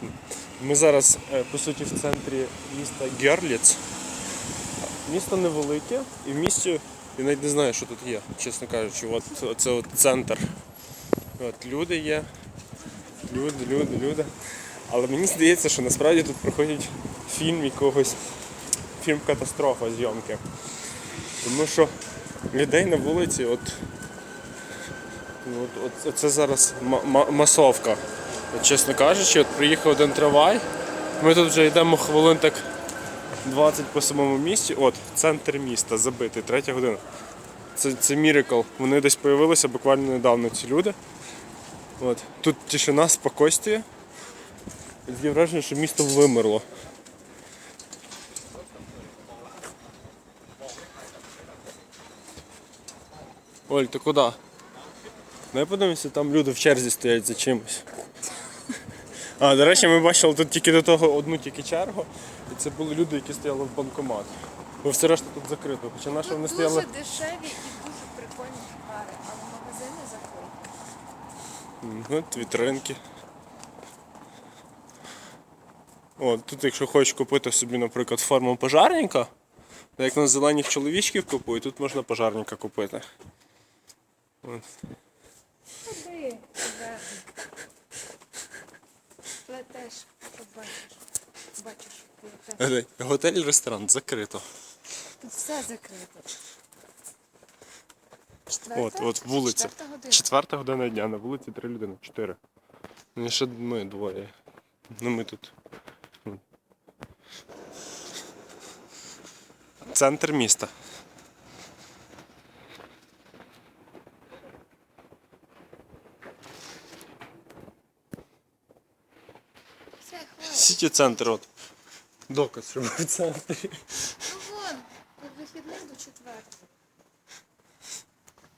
точно. Ми зараз, е, по суті, в центрі міста Герліц. Місто невелике, і в місті я навіть не знаю, що тут є, чесно кажучи. От це от центр. От люди є. Люди, люди, люди. Але мені здається, що насправді тут проходить фільм якогось фільм катастрофа зйомки. Тому що людей на вулиці, от, ну, от, от це зараз ма- ма- масовка. От, чесно кажучи, от приїхав один трамвай. Ми тут вже йдемо хвилин так 20 по самому місті. От, центр міста забитий, третя година. Це, це мірикл. Вони десь з'явилися буквально недавно ці люди. От. Тут тишина, спокойствие. Таке враження, що місто вимерло. Оль, ти куди? Я подивимося, там люди в черзі стоять за чимось. А, до речі, ми бачили тут тільки до того одну тільки чергу, і це були люди, які стояли в банкомат. Бо все решта тут закрито. Хоча наші вони Тут стояли. дуже дешеві і дуже прикольні товари, але магазини закриті. Мгм, От вітринки. О, тут якщо хочеш купити собі, наприклад, форму пожарника, то як на зелених чоловічків купують, тут можна пожарника купити. От. Плетеш, побачиш. Бачиш, плетеш. Е, Готель, ресторан закрито. Тут все закрито. Четверта? От, от вулиця. Четверта година. Четверта година дня, на вулиці три людини. Чотири. Ну, і ще ми двоє. Ну ми тут. Центр міста. Сіті центр, от. Доказ, що ми в центрі. Ну вон, вихідний вихідних до четвертого.